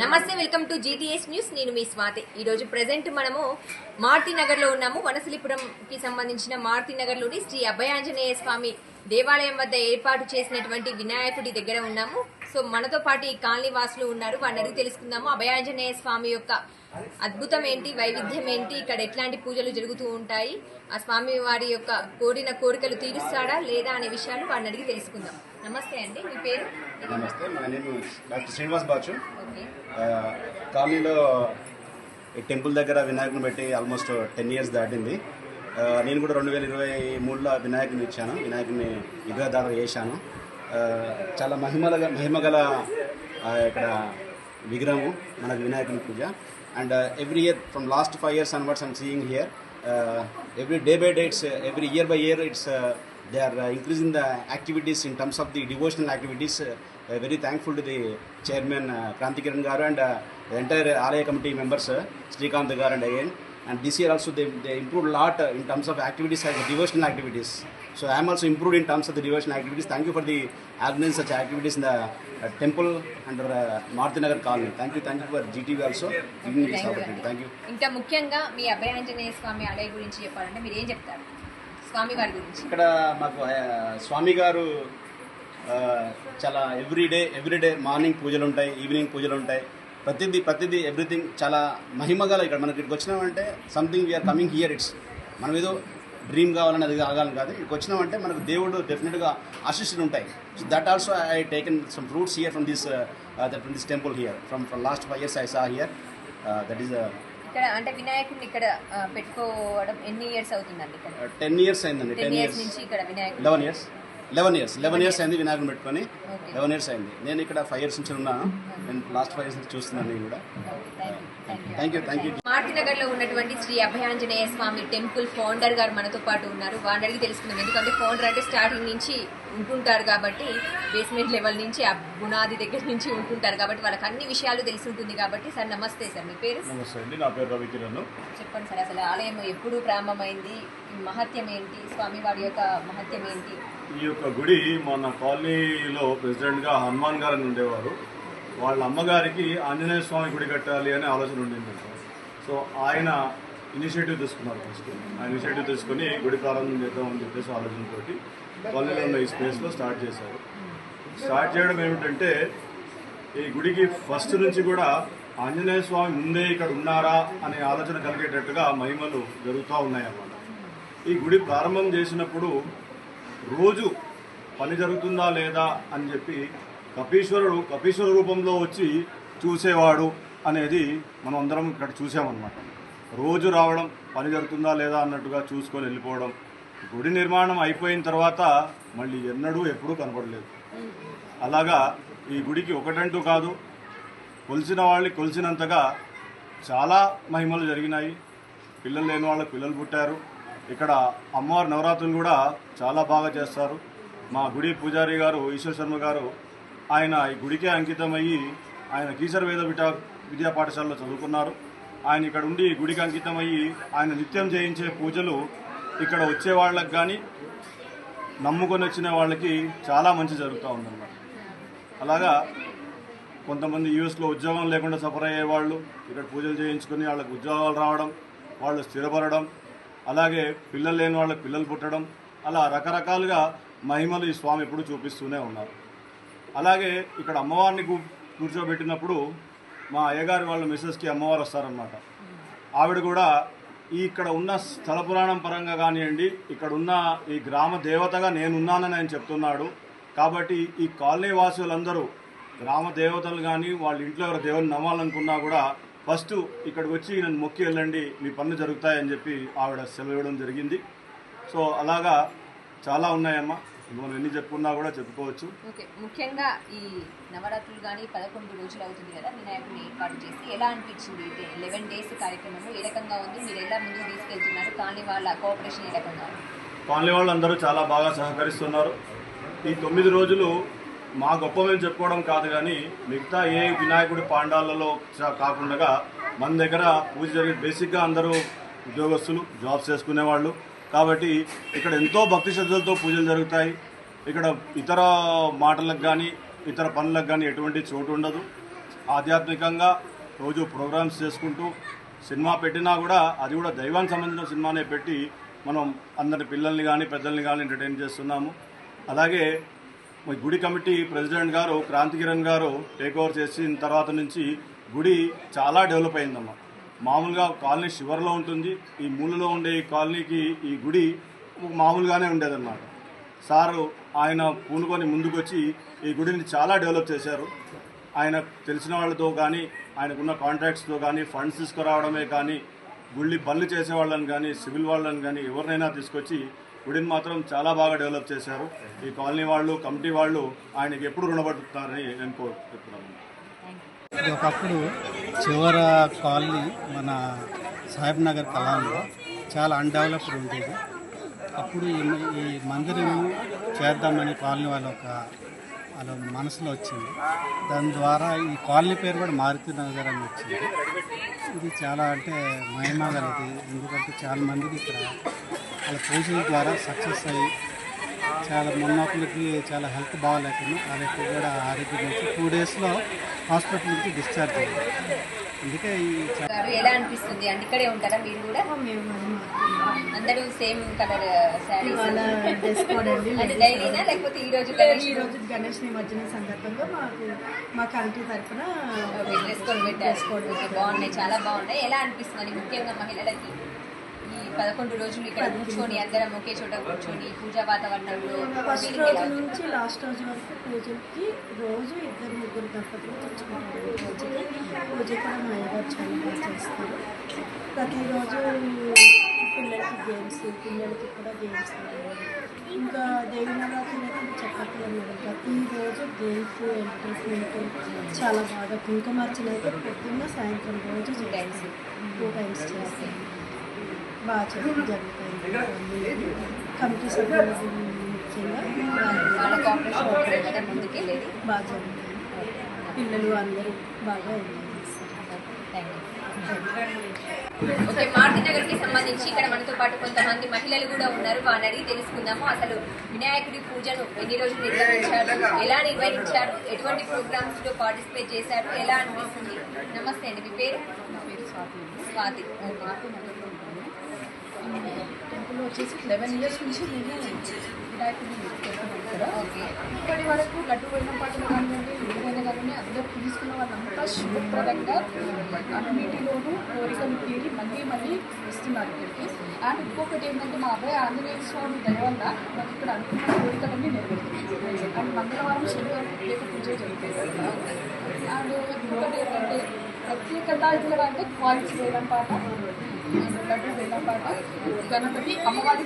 నమస్తే welcome to GTS news నేను మీ స్వాతి. ఈ రోజు మనము మారుతినగర్లో ఉన్నాము. వనసలిపురం కి సంబంధించిన మారుతి లోని శ్రీ అభయాంజనేయ స్వామి దేవాలయం వద్ద ఏర్పాటు చేసినటువంటి వినాయకుడి దగ్గర ఉన్నాము. సో మనతో పాటు ఈ కాలనీ వాసులు ఉన్నారు. వారిని అడిగి తెలుసుకుందాము. అభయాంజనేయ స్వామి యొక్క అద్భుతం ఏంటి వైవిధ్యం ఏంటి ఇక్కడ ఎట్లాంటి పూజలు జరుగుతూ ఉంటాయి? ఆ స్వామి వారి యొక్క కోరిన కోరికలు తీరుస్తాడా లేదా అనే విషయాలు వారిని అడిగి తెలుసుకుందాం. నమస్తే అండి మీ పేరు? నమస్తే నా నేమ్ డాక్టర్ శ్రీనివాస్ బాచు. కాలనీలో టెంపుల్ దగ్గర వినాయకుని పెట్టి ఆల్మోస్ట్ టెన్ ఇయర్స్ దాటింది. నేను కూడా రెండు వేల ఇరవై మూడులో వినాయకుని ఇచ్చాను. వినాయకుని విగ్రహదారు చేశాను. చాలా మహిమల మహిమగల ఇక్కడ విగ్రహము మనకు వినాయకుని పూజ. and uh, every year from last five years onwards I'm seeing here uh, every day by day it's uh, every year by year it's they are increasing the activities in terms of the devotional activities. Very thankful to the chairman uh, Pranti Garu and the entire RA committee members uh, Srikanth Garu and again. And this year also they, they improved a lot uh, in terms of activities as devotional activities. So I am also improved in terms of the devotional activities. Thank you for the organizing such activities in the uh, temple under uh, Maruti Nagar colony. Thank you, thank you for GTV also giving me this opportunity. Thank you. ఇంకా ముఖ్యంగా మీ అభయాంజనేయ స్వామి ఆలయ గురించి చెప్పాలంటే మీరు ఏం చెప్తారు స్వామి వారి గురించి ఇక్కడ మాకు స్వామి గారు చాలా ఎవ్రీడే ఎవ్రీడే మార్నింగ్ పూజలు ఉంటాయి ఈవినింగ్ పూజలు ఉంటాయి ప్రతిదీ ప్రతిదీ ఎవ్రీథింగ్ చాలా మహిమగల ఇక్కడ మనకి ఇక్కడికి వచ్చినామంటే something we are coming here it's మనం ఏదో డ్రీమ్ కావాలని అది కాగాలని కాదు. ఇక్కడికి వచ్చినామంటే మనకు దేవుడు డెఫినెట్గా ఆశిస్సులు ఉంటాయి. So that also I taken some fruits here from this from this temple here from from last five years I saw here that is ఇక్కడ అంటే వినాయకుడిని ఇక్కడ ఆ, పెట్టుకోవడం ఎన్ని ఇయర్స్ అవుతుందండి టెన్ ఇయర్స్ అయిందండి టెన్ ఇయర్స్ నుంచి ఇక్కడ వినాయకుడు eleven years eleven years eleven years అయింది వినాయకుని పెట్టుకొని. లెవెన్ ఇయర్స్ అయింది. నేను ఇక్కడ ఫైవ్ ఇయర్స్ నుంచి ఉన్నాను. నేను లాస్ట్ ఫైవ్ ఇయర్స్ నుంచి చూస్తున్నాను నేను కూడా. Thank you thank you Maruti నగర్లో ఉన్నటువంటి శ్రీ అభయాంజనేయ స్వామి టెంపుల్ ఫౌండర్ గారు మనతో పాటు ఉన్నారు. వారిని అడిగి తెలుసుకుందాం. ఎందుకంటే ఫౌండర్ అంటే స్టార్టింగ్ నుంచి ఉంటుంటారు కాబట్టి బేస్మెంట్ లెవెల్ నుంచి ఆ గుణాది దగ్గర నుంచి ఉంటుంటారు కాబట్టి వాళ్ళకి అన్ని విషయాలు తెలిసి ఉంటుంది కాబట్టి సార్ నమస్తే సార్. మీ పేరు? నమస్తే అండి. నా పేరు రవికిరణ్. చెప్పండి సార్. అసలు ఆలయం ఎప్పుడు ప్రారంభమైంది? మహత్యం ఏంటి స్వామి వారి యొక్క మహత్యం ఏంటి ఈ యొక్క గుడి మన కాలనీలో ప్రెసిడెంట్గా హనుమాన్ గారు ఉండేవారు. వాళ్ళ అమ్మగారికి ఆంజనేయ స్వామి గుడి కట్టాలి అనే ఆలోచన ఉండింది. సో ఆయన ఇనిషియేటివ్ తీసుకున్నారు ఫస్ట్. ఆ ఇనిషియేటివ్ తీసుకుని గుడి ప్రారంభం చేద్దామని చెప్పేసి ఆలోచనతోటి కాలనీలో ఉన్న ఈ స్పేస్లో స్టార్ట్ చేశారు. స్టార్ట్ చేయడం ఏమిటంటే ఈ గుడికి ఫస్ట్ నుంచి కూడా ఆంజనేయ స్వామి ముందే ఇక్కడ ఉన్నారా అనే ఆలోచన కలిగేటట్టుగా మహిమలు జరుగుతూ ఉన్నాయన్నమాట. ఈ గుడి ప్రారంభం చేసినప్పుడు రోజు పని జరుగుతుందా లేదా అని చెప్పి కపీశ్వరుడు కపీశ్వర రూపంలో వచ్చి చూసేవాడు అనేది మనం అందరం ఇక్కడ చూసామన్నమాట. రోజు రావడం పని జరుగుతుందా లేదా అన్నట్టుగా చూసుకొని వెళ్ళిపోవడం గుడి నిర్మాణం అయిపోయిన తర్వాత మళ్ళీ ఎన్నడూ ఎప్పుడూ కనపడలేదు అలాగా ఈ గుడికి ఒకటంటూ కాదు కొలిసిన వాళ్ళని కొలిసినంతగా చాలా మహిమలు జరిగినాయి. పిల్లలు లేని వాళ్ళకి పిల్లలు పుట్టారు. ఇక్కడ అమ్మవారి నవరాత్రులు కూడా చాలా బాగా చేస్తారు. మా గుడి పూజారి గారు ఈశ్వర్ శర్మ గారు ఆయన ఈ గుడికే అంకితమయ్యి ఆయన కీసర వేద విద్యా పాఠశాలలో చదువుకున్నారు. ఆయన ఇక్కడ ఉండి గుడికి అంకితమయ్యి ఆయన నిత్యం చేయించే పూజలు ఇక్కడ వచ్చే వాళ్ళకి కానీ నమ్ముకొని వచ్చిన వాళ్ళకి చాలా మంచి జరుగుతూ ఉందన్నమాట. అలాగా కొంతమంది యూఎస్లో ఉద్యోగం లేకుండా సఫర్ అయ్యే వాళ్ళు ఇక్కడ పూజలు చేయించుకొని వాళ్ళకి ఉద్యోగాలు రావడం వాళ్ళు స్థిరపడడం అలాగే పిల్లలు లేని వాళ్ళకి పిల్లలు పుట్టడం అలా రకరకాలుగా మహిమలు ఈ స్వామి ఎప్పుడు చూపిస్తూనే ఉన్నారు. అలాగే ఇక్కడ అమ్మవారిని కూ కూర్చోబెట్టినప్పుడు మా అయ్యగారి వాళ్ళ మిస్సెస్కి అమ్మవారు వస్తారనమాట ఆవిడ కూడా ఈ ఇక్కడ ఉన్న స్థల పురాణం పరంగా కానివ్వండి ఇక్కడ ఉన్న ఈ గ్రామ దేవతగా నేనున్నానని ఆయన చెప్తున్నాడు. కాబట్టి ఈ కాలనీ వాసులందరూ గ్రామ దేవతలు కానీ వాళ్ళ ఇంట్లో ఎవరు దేవుని నమ్మాలనుకున్నా కూడా ఫస్ట్ ఇక్కడికి వచ్చి నన్ను మొక్కి వెళ్ళండి మీ పనులు జరుగుతాయని చెప్పి ఆవిడ సెలవు ఇవ్వడం జరిగింది. సో అలాగా చాలా ఉన్నాయమ్మా. మనం ఎన్ని చెప్పుకున్నా కూడా చెప్పుకోవచ్చు. ఓకే ముఖ్యంగా ఈ నవరాత్రులు కానీ పదకొండు రోజులు అవుతుంది కదా వినాయకుడిని ఏర్పాటు చేసి ఎలా అనిపించింది? లెవెన్ డేస్ కార్యక్రమం ఏ రకంగా ఉంది? మీరు ఎలా ముందుకు తీసుకెళ్తున్నారు? కానీ వాళ్ళ కోఆపరేషన్ ఏ రకంగా కాలనీ వాళ్ళందరూ చాలా బాగా సహకరిస్తున్నారు. ఈ తొమ్మిది రోజులు మా గొప్ప మేము చెప్పుకోవడం కాదు కానీ మిగతా ఏ వినాయకుడి పాండాలలో కాకుండా మన దగ్గర పూజ జరిగే బేసిక్గా అందరూ ఉద్యోగస్తులు జాబ్స్ చేసుకునేవాళ్ళు. కాబట్టి ఇక్కడ ఎంతో భక్తి శ్రద్ధలతో పూజలు జరుగుతాయి. ఇక్కడ ఇతర మాటలకు కానీ ఇతర పనులకు కానీ ఎటువంటి చోటు ఉండదు. ఆధ్యాత్మికంగా రోజు ప్రోగ్రామ్స్ చేసుకుంటూ సినిమా పెట్టినా కూడా అది కూడా దైవానికి సంబంధించిన సినిమానే పెట్టి మనం అందరి పిల్లల్ని కానీ పెద్దల్ని కానీ ఎంటర్టైన్ చేస్తున్నాము. అలాగే మరి గుడి కమిటీ ప్రెసిడెంట్ గారు క్రాంతికిరణ్ గారు టేక్ ఓవర్ చేసిన తర్వాత నుంచి గుడి చాలా డెవలప్ అయిందమ్మా. మామూలుగా కాలనీ శివర్లో ఉంటుంది ఈ మూలలో ఉండే ఈ కాలనీకి ఈ గుడి మామూలుగానే ఉండేదన్నమాట. సారు ఆయన పూనుకొని ముందుకొచ్చి ఈ గుడిని చాలా డెవలప్ చేశారు. ఆయన తెలిసిన వాళ్ళతో కానీ ఆయనకున్న కాంట్రాక్ట్స్తో కానీ ఫండ్స్ తీసుకురావడమే కానీ గుళ్ళి పనులు చేసే వాళ్ళని కానీ సివిల్ వాళ్ళని కానీ ఎవరినైనా తీసుకొచ్చి గుడిని మాత్రం చాలా బాగా డెవలప్ చేశారు. ఈ కాలనీ వాళ్ళు కమిటీ వాళ్ళు ఆయనకి ఎప్పుడు రుణపడుతున్నారని నేను కోరుతున్నాను ఇది ఒకప్పుడు చివర కాలనీ మన సాహెబ్ నగర్ కళాల్లో చాలా అన్డెవలప్డ్ ఉండేది. అప్పుడు ఈ మందిరం చేద్దామని కాలనీ వాళ్ళ ఒక వాళ్ళ మనసులో వచ్చింది. దాని ద్వారా ఈ కాలనీ పేరు కూడా మారుతి నగర్ అని వచ్చింది. ఇది చాలా అంటే మహిమ గలది. ఎందుకంటే చాలామందికి ఇక్కడ వాళ్ళ పూజల ద్వారా సక్సెస్ అయ్యి చాలా మొన్నొకరికి చాలా హెల్త్ బాగాలేకుండా వాళ్ళకి కూడా ఆరోగ్యం నుంచి టూ డేస్లో హాస్పిటల్ నుంచి డిశ్చార్జ్ అయ్యింది అందుకే ఈ ఎలా అనిపిస్తుంది? అంటే ఇక్కడే ఉంటారా మీరు కూడా? అందరూ సేమ్ కలర్ డైలీనా లేకపోతే ఈ రోజు ఈ రోజు గణేష్ నిమజ్జనం సందర్భంగా మాకు మా కమిటీ తరఫున డ్రెస్ కోడ్ పెట్టారు. ఓకే, బాగున్నాయి చాలా బాగున్నాయి. ఎలా అనిపిస్తుంది ముఖ్యంగా మహిళలకి? ఈ పదకొండు రోజులు ఇక్కడ కూర్చొని అందరం ఒకే చోట కూర్చొని పూజా వాతావరణంలో ఫస్ట్ రోజు? నుంచి లాస్ట్ రోజు వరకు పూజలకి రోజు ఇద్దరు ముగ్గురు దంపతులు తెచ్చుకుంటారు పూజకి పూజ కూడా మా అయ్యగారు చాలా బాగా చేస్తారు ప్రతిరోజు పిల్లలకి గేమ్స్ పిల్లలకి కూడా గేమ్స్ ఇంకా దేవి నవరాత్రులు అయితే చెప్పట్లేదు మేడం ప్రతిరోజు గేమ్స్ ఎంటర్టైన్మెంట్ చాలా బాగా కుంకుమార్చన అయితే పొద్దున్న సాయంత్రం రోజు Times. టూ టైమ్స్ చేస్తాం బాగా చేయడం జరుగుతుంది కమిటీ సభ్యులు ముఖ్యంగా వాళ్ళ కాంపిటీషన్ ఉంటుంది కదా ముందుకెళ్ళేది బాగా జరుగుతుంది పిల్లలు అందరూ బాగా ఓకే మారుతి నగర్కి సంబంధించి ఇక్కడ మనతో పాటు కొంతమంది మహిళలు కూడా ఉన్నారు వారిని అడిగి తెలుసుకుందాము అసలు వినాయకుడి పూజను ఎన్ని రోజులు నిర్వహించారు ఎలా నిర్వహించారు ఎటువంటి ప్రోగ్రామ్స్లో పార్టిసిపేట్ చేశారు ఎలా అనిపిస్తుంది నమస్తే అండి మీ పేరు స్వాతి ఓకే టెంపుల్ వచ్చేసి లెవెన్ ఇయర్స్ నుంచి నేను వినాయకుడిని పెట్టుకున్నాను ఇక్కడ ఓకే. ఇప్పటి వరకు గట్టు పోయిన పాటలు కానివ్వండి ఏదైనా కానివ్వండి అందరూ తీసుకున్న వాళ్ళంతా శుభప్రదంగా అన్నిటిలోనూ కోరికలు తీరి మళ్ళీ మళ్ళీ వస్తున్నారు ఇక్కడికి. అండ్ ఇంకొకటి ఏంటంటే మా అబ్బాయి ఆంజనేయ స్వామి దయ వల్ల మాకు ఇక్కడ అనుకున్న కోరికలన్నీ నెరవేరుతుంది అండ్ మంగళవారం శనివారం ప్రత్యేక పూజ జరుగుతుంది. అండ్ ఇంకొకటి ఏంటంటే ప్రత్యేకత ఇక్కడ అంటే క్వాలిటీ వేయడం వేయడం పాట. గణపతి అమ్మవారి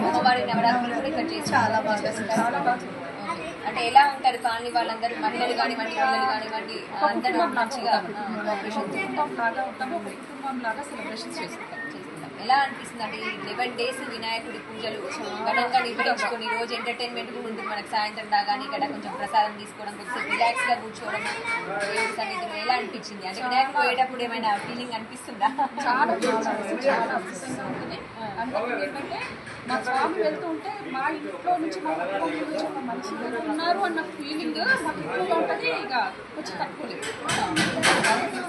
అమ్మవారి నవరాత్రులు కూడా ఇక్కడ చేసి చాలా బాగా చాలా బాగా అంటే ఎలా ఉంటారు కాలనీ వాళ్ళందరూ? మహిళలు కానివ్వండి పిల్లలు కానివ్వండి అందరూ మంచిగా ఆపరేషన్ బాగా లాగా ఉంటాము ఒక కుటుంబం లాగా సెలబ్రేషన్ చేసుకుంటాం ఎలా అనిపిస్తుంది అంటే లెవెన్ డేస్ వినాయకుడి పూజలు ఘనంగా నిర్వహించుకొని రోజు ఎంటర్టైన్మెంట్ కూడా ఉంటుంది మనకు సాయంత్రం రాగానే ఇక్కడ కొంచెం ప్రసాదం తీసుకోవడం కొంచెం రిలాక్స్గా కూర్చోవడం దేవుడి సన్నిధిలో ఎలా అనిపించింది? అంటే వినాయకుడు పోయేటప్పుడు ఏమైనా ఫీలింగ్ అనిపిస్తుందా? చాలా చాలా అంటే ఏంటంటే మా స్వామి వెళ్తూ ఉంటే మా ఇంట్లో నుంచి మా కుటుంబం నుంచి ఒక మనిషి ఉన్నారు అన్న ఫీలింగ్ మాకు ఎక్కువగా ఉంటుంది ఇక కొంచెం తక్కువ లేదు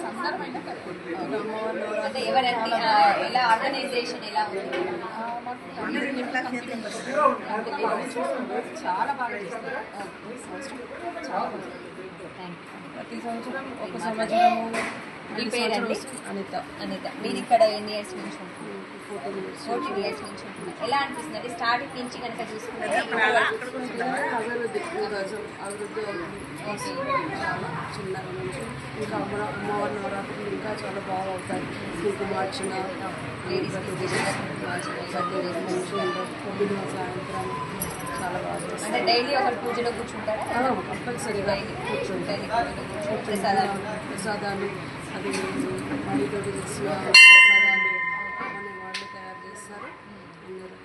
సందర్భమైన అంటే ఎవరంటే ఎలా ఆర్గనైజేషన్ ఎలా ఉంది. చాలా బాగా చేస్తారు. సంవత్సరం ప్రతి సంవత్సరం ఒక సంవత్సరము మీ అనిత. అనిత. మీరు ఇక్కడ ఎన్ని ఇయర్స్ నుంచి ఉంటున్నారు? ఫోర్టీన్ ఇయర్స్ నుంచి ఉంటున్నారు. ఎలా అనిపిస్తుంది? అంటే స్టార్టింగ్ నుంచి కనుక చూసుకుంటే అభివృద్ధి. చిన్నగా నుంచి. ఇంకా అమ్మ అమ్మవారి నవరాత్రులు ఇంకా చాలా బాగా అవుతాయి. పొద్దున సాయంత్రం చాలా బాగా అంటే డైలీ ఒక పూజలో కూర్చుంటారా? కంపల్సరీగా డైలీ కూర్చుంటారు? ప్రసాదాలు. ప్రసాదాలు. అది వారితో తెలిసిన ప్రసాదాలు అవన్నీ వాళ్ళు తయారు చేస్తారు. అందరూ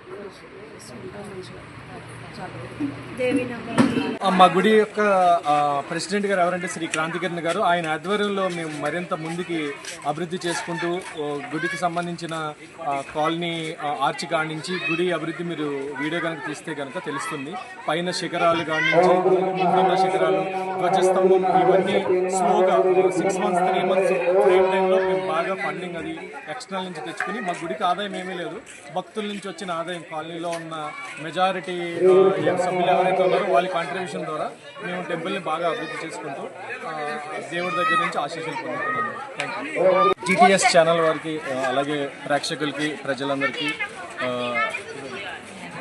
మా గుడి యొక్క ప్రెసిడెంట్ గారు ఎవరంటే శ్రీ క్రాంతికిరణ్ గారు. ఆయన ఆధ్వర్యంలో మేము మరింత ముందుకి అభివృద్ధి చేసుకుంటూ గుడికి సంబంధించిన కాలనీ ఆర్చి కాడి నుంచి గుడి అభివృద్ధి మీరు వీడియో కనుక తీస్తే కనుక తెలుస్తుంది. పైన శిఖరాలు కాడి నుంచి ముందున్న శిఖరాలు ధ్వజస్తంభం ఇవన్నీ స్లోగా six months three months frame టైంలో మేము బాగా ఫండింగ్ అది ఎక్స్టర్నల్ నుంచి తెచ్చుకుని మా గుడికి ఆదాయం ఏమీ లేదు. భక్తుల నుంచి వచ్చిన ఆదాయం కాలనీలో మెజారిటీ సభ్యులు uh, uh, ఎవరైతే ఉన్నారో వాళ్ళ కాంట్రిబ్యూషన్ ద్వారా మేము టెంపుల్ని బాగా అభివృద్ధి చేసుకుంటూ దేవుడి దగ్గర నుంచి ఆశీస్సులు పొందుతున్నాము. థ్యాంక్ జీటీఎస్ ఛానల్ వారికి అలాగే ప్రేక్షకులకి ప్రజలందరికీ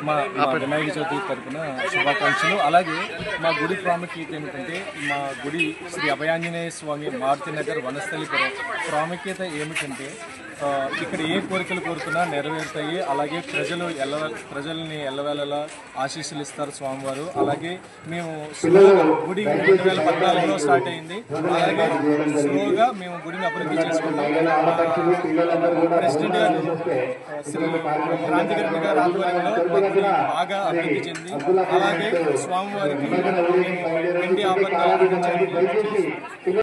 మా వినాయక చవితి తరఫున శుభాకాంక్షలు. అలాగే మా గుడి ప్రాముఖ్యత ఏమిటంటే మా గుడి శ్రీ అభయాంజనేయ స్వామి మారుతినగర్ వనస్థలిపురం ప్రాముఖ్యత ఏమిటంటే ఇక్కడ ఏ కోరికలు కోరుకున్నా నెరవేరుతాయి. అలాగే ప్రజలు ఎల్ల ప్రజల్ని ఎల్లవేళలా ఆశీస్సులు ఇస్తారు స్వామివారు. అలాగే మేము స్లోగా గుడి రెండు వేల పద్నాలుగులో స్టార్ట్ అయింది. అలాగే స్లోగా మేము గుడిని అభివృద్ధి చేసుకుంటాం. ప్రెసిడెంట్ గారు శ్రీ క్రాంతికరణ గారు ఆధ్వర్యంలో బాగా అభివృద్ధి చెంది. అలాగే స్వామివారికి వెండి ఆభరణాలు